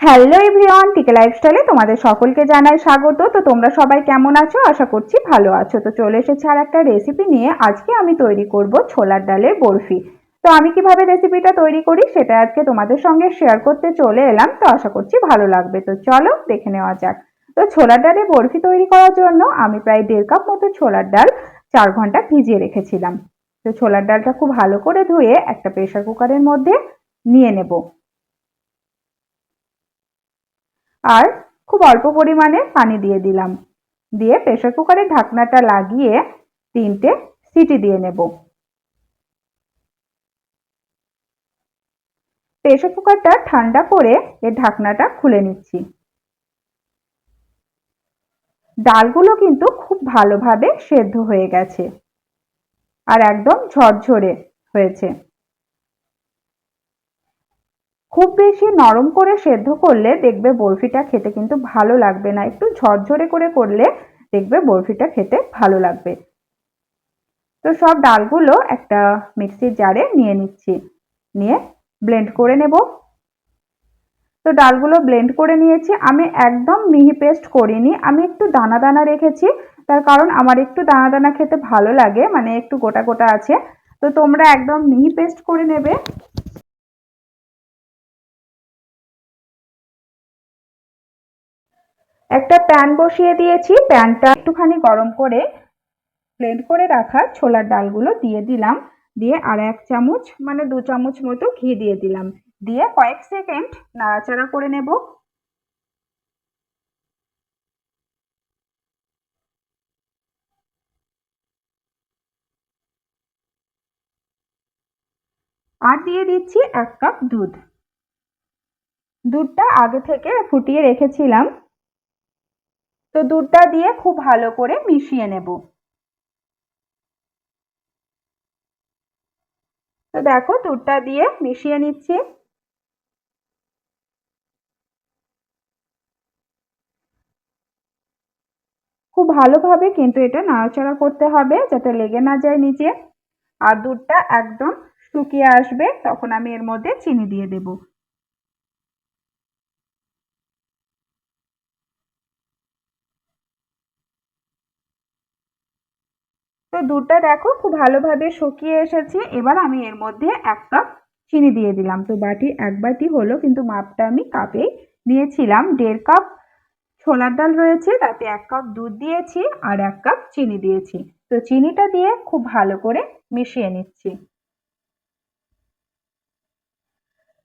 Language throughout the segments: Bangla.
হ্যালো এভরিওয়ান টিকে লাইফস্টাইলে তোমাদের সকলকে জানাই স্বাগত। তো তোমরা সবাই কেমন আছো? আশা করছি ভালো আছো। তো চলে এসেছে আর একটা রেসিপি নিয়ে। আজকে আমি তৈরি করব ছোলার ডালের বরফি। তো আমি কীভাবে রেসিপিটা তৈরি করি সেটা আজকে তোমাদের সঙ্গে শেয়ার করতে চলে এলাম। তো আশা করছি ভালো লাগবে। তো চলো দেখে নেওয়া যাক। তো ছোলার ডালে বরফি তৈরি করার জন্য আমি প্রায় দেড় কাপ মতো ছোলার ডাল চার ঘণ্টা ভিজিয়ে রেখেছিলাম। তো ছোলার ডালটা খুব ভালো করে ধুয়ে একটা প্রেশার কুকারের মধ্যে নিয়ে নেব। আর খুব অল্প পরিমাণে পানি দিয়ে দিলাম। দিয়ে প্রেশার কুকারের ঢাকনাটা লাগিয়ে তিনটে সিটি দিয়ে নেব। প্রেশার কুকারটা ঠান্ডা করে এর ঢাকনাটা খুলে নিচ্ছি। ডালগুলো কিন্তু খুব ভালোভাবে সেদ্ধ হয়ে গেছে আর একদম ঝরঝরে হয়েছে। খুব বেশি নরম করে সেদ্ধ করলে দেখবে বরফিটা খেতে কিন্তু ভালো লাগবে না। একটু ঝরঝরে করে করলে দেখবে বরফিটা খেতে ভালো লাগবে। তো সব ডালগুলো একটা মিক্সির জারে নিয়ে নিচ্ছি। নিয়ে ব্লেন্ড করে নেব। তো ডালগুলো ব্লেন্ড করে নিয়েছি। আমি একদম মিহি পেস্ট করিনি। আমি একটু দানা দানা রেখেছি। তার কারণ আমার একটু দানা দানা খেতে ভালো লাগে। মানে একটু গোটা গোটা আছে। তো তোমরা একদম মিহি পেস্ট করে নেবে। একটা প্যান বসিয়ে দিয়েছি, প্যানটা একটুখানি গরম করে ব্লেন্ড করে রাখা ছোলার ডালগুলো দিয়ে দিলাম। দিয়ে আর এক চামচ মানে দু চামচ মতো ঘি দিয়ে দিলাম। দিয়ে কয়েক সেকেন্ড নাড়াচাড়া করে নেব। আর দিয়ে দিচ্ছি এক কাপ দুধ। দুধটা আগে থেকে ফুটিয়ে রেখেছিলাম। তো দুধটা দিয়ে খুব ভালো করে মিশিয়ে নেব। তো দেখো দুধটা দিয়ে মিশিয়ে নিচ্ছি। খুব ভালোভাবে কিন্তু এটা নাড়াচাড়া করতে হবে যাতে লেগে না যায় নিচে। আর দুধটা একদম শুকিয়ে আসবে, তখন আমি এর মধ্যে চিনি দিয়ে দেবো। দুধটা দেখো, খুব ভালোভাবে শুকিয়ে এসেছে। এবার আমি এর মধ্যে এক কাপ চিনি দিয়ে দিলাম। তো বাটি এক বাটি হলো, কিন্তু মাপটা আমি কাপে নিয়েছিলাম দেড় কাপ ছোলার ডাল রয়েছে, তাতে এক কাপ দুধ দিয়েছি আর এক কাপ চিনি দিয়েছি। তো চিনিটা দিয়ে খুব ভালো করে মিশিয়ে নিচ্ছি।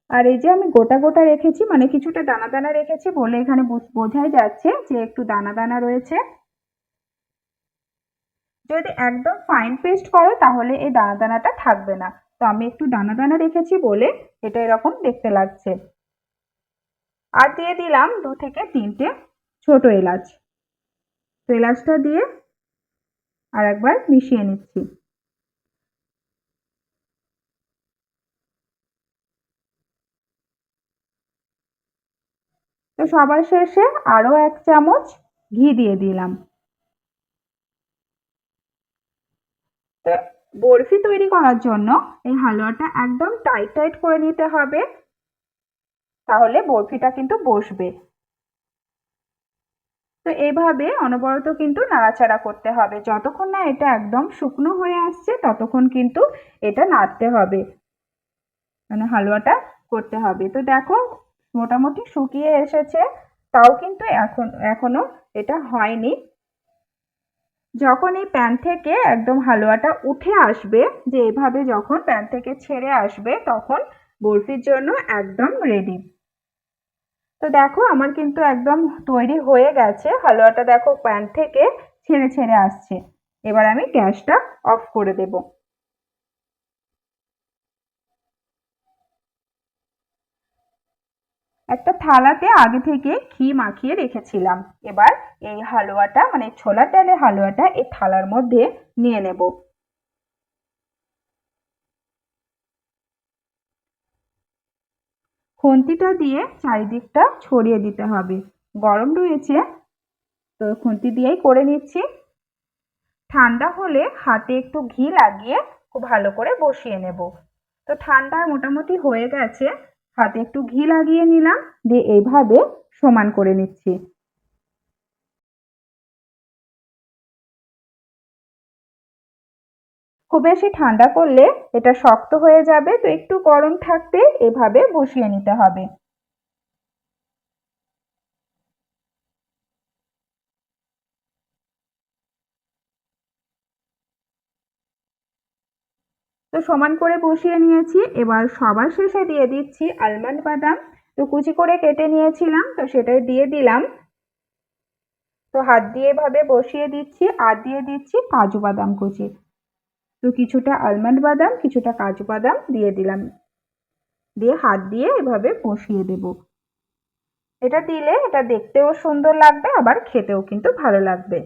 আর এই যে আমি গোটা গোটা রেখেছি মানে কিছুটা দানা দানা রেখেছি বলে এখানে বোঝাই যাচ্ছে যে একটু দানা দানা রয়েছে। যদি একদম ফাইন পেস্ট করো, তাহলে এই দানা দানাটা থাকবে না। তো আমি একটু দানা দানা রেখেছি বলে এটা এরকম দেখতে লাগছে। আর দিয়ে দিলাম দু থেকে তিনটে ছোট এলাচ। তো এলাচটা দিয়ে আর একবার মিশিয়ে নিচ্ছি। তো সবার শেষে আরও এক চামচ ঘি দিয়ে দিলাম। বরফি তৈরি করার জন্য এই হালুয়াটা একদম টাইট টাইট করে নিতে হবে। তাহলে বরফিটা কিন্তু বসবে। তো এইভাবে অনবরত কিন্তু নাড়াচাড়া করতে হবে। যতক্ষণ না এটা একদম শুকনো হয়ে আসছে, ততক্ষণ কিন্তু এটা নাড়তে হবে। মানে হালুয়াটা করতে হবে। তো দেখো, মোটামুটি শুকিয়ে এসেছে। তাও কিন্তু এখন, এখনও এটা হয়নি। যখন এই প্যান থেকে একদম হালুয়াটা উঠে আসবে, যে এভাবে যখন প্যান থেকে ছেড়ে আসবে, তখন বরফির জন্য একদম রেডি তো দেখো আমার কিন্তু একদম তৈরি হয়ে গেছে। হালুয়াটা দেখো প্যান থেকে ছেড়ে ছেড়ে আসছে। এবার আমি গ্যাসটা অফ করে দেবো। একটা থালাতে আগে থেকে ঘি মাখিয়ে রেখেছিলাম। এবার এই হালুয়াটা মানে ছোলার ডালের হালুয়াটা এই থালার মধ্যে নিয়ে নেব। খুন্তিটা দিয়ে চারিদিকটা ছড়িয়ে দিতে হবে। গরম রয়েছে, তো খুন্তি দিয়েই করে নিচ্ছি। ঠান্ডা হলে হাতে একটু ঘি লাগিয়ে খুব ভালো করে বসিয়ে নেব। তো ঠান্ডা মোটামুটি হয়ে গেছে। হাতে একটু ঘি লাগিয়ে নিলাম, দিয়ে এইভাবে সমান করে নিচ্ছি। খুব বেশি ঠান্ডা করলে এটা শক্ত হয়ে যাবে, তো একটু গরম থাকতে এভাবে বসিয়ে নিতে হবে। তো সমান করে বসিয়ে নিয়েছি। এবার সবার শেষে দিয়ে দিচ্ছি আলমন্ড বাদাম। তো কুচি করে কেটে নিয়েছিলাম, তো সেটাই দিয়ে দিলাম। তো হাত দিয়ে এভাবে বসিয়ে দিচ্ছি, আর দিয়ে দিচ্ছি কাজু বাদাম কুচি। তো কিছুটা আলমন্ড বাদাম, কিছুটা কাজু বাদাম দিয়ে দিলাম। দিয়ে হাত দিয়ে এভাবে বসিয়ে দেব। এটা দিলে এটা দেখতেও সুন্দর লাগবে, আবার খেতেও কিন্তু ভালো লাগবে।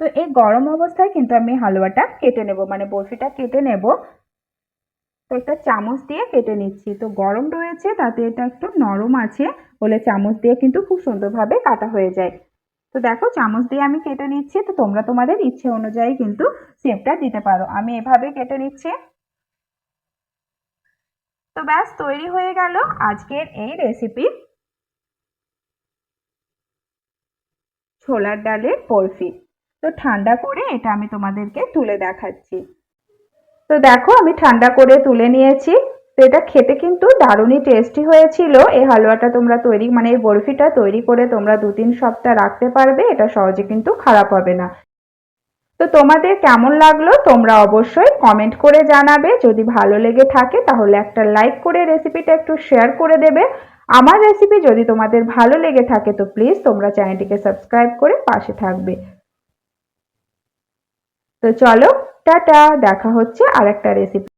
তো এই গরম অবস্থায় কিন্তু আমি হালুয়াটা কেটে নেব মানে বরফিটা কেটে নেব। তো একটা চামচ দিয়ে কেটে নিচ্ছি। তো গরম রয়েছে, তাতে এটা একটু নরম আছে বলে চামচ দিয়ে কিন্তু খুব সুন্দরভাবে কাটা হয়ে যায়। তো দেখো, চামচ দিয়ে আমি কেটে নিচ্ছি, তো তোমরা তোমাদের ইচ্ছে অনুযায়ী কিন্তু শেপটা দিতে পারো। আমি এভাবে কেটে নিচ্ছি। তো ব্যাস, তৈরি হয়ে গেল আজকের এই রেসিপি ছোলার ডালের বরফি। তো ঠান্ডা করে এটা আমি তোমাদেরকে তুলে দেখাচ্ছি। তো দেখো, আমি ঠান্ডা করে তুলে নিয়েছি। তো এটা খেতে কিন্তু দারুণই টেস্টি হয়েছিল। এই হালুয়াটা তোমরা তৈরি মানে এই বরফিটা তৈরি করে তোমরা দু তিন সপ্তাহ রাখতে পারবে, এটা সহজে কিন্তু খারাপ হবে না। তো তোমাদের কেমন লাগল, তোমরা অবশ্যই কমেন্ট করে জানাবে। যদি ভালো লেগে থাকে, তাহলে একটা লাইক করে রেসিপিটা একটু শেয়ার করে দেবে। আমার রেসিপি যদি তোমাদের ভালো লেগে থাকে, তো প্লিজ তোমরা চ্যানেলটিকে সাবস্ক্রাইব করে পাশে থাকবে। তো চলো টাটা দেখা হচ্ছে আর একটা রেসিপি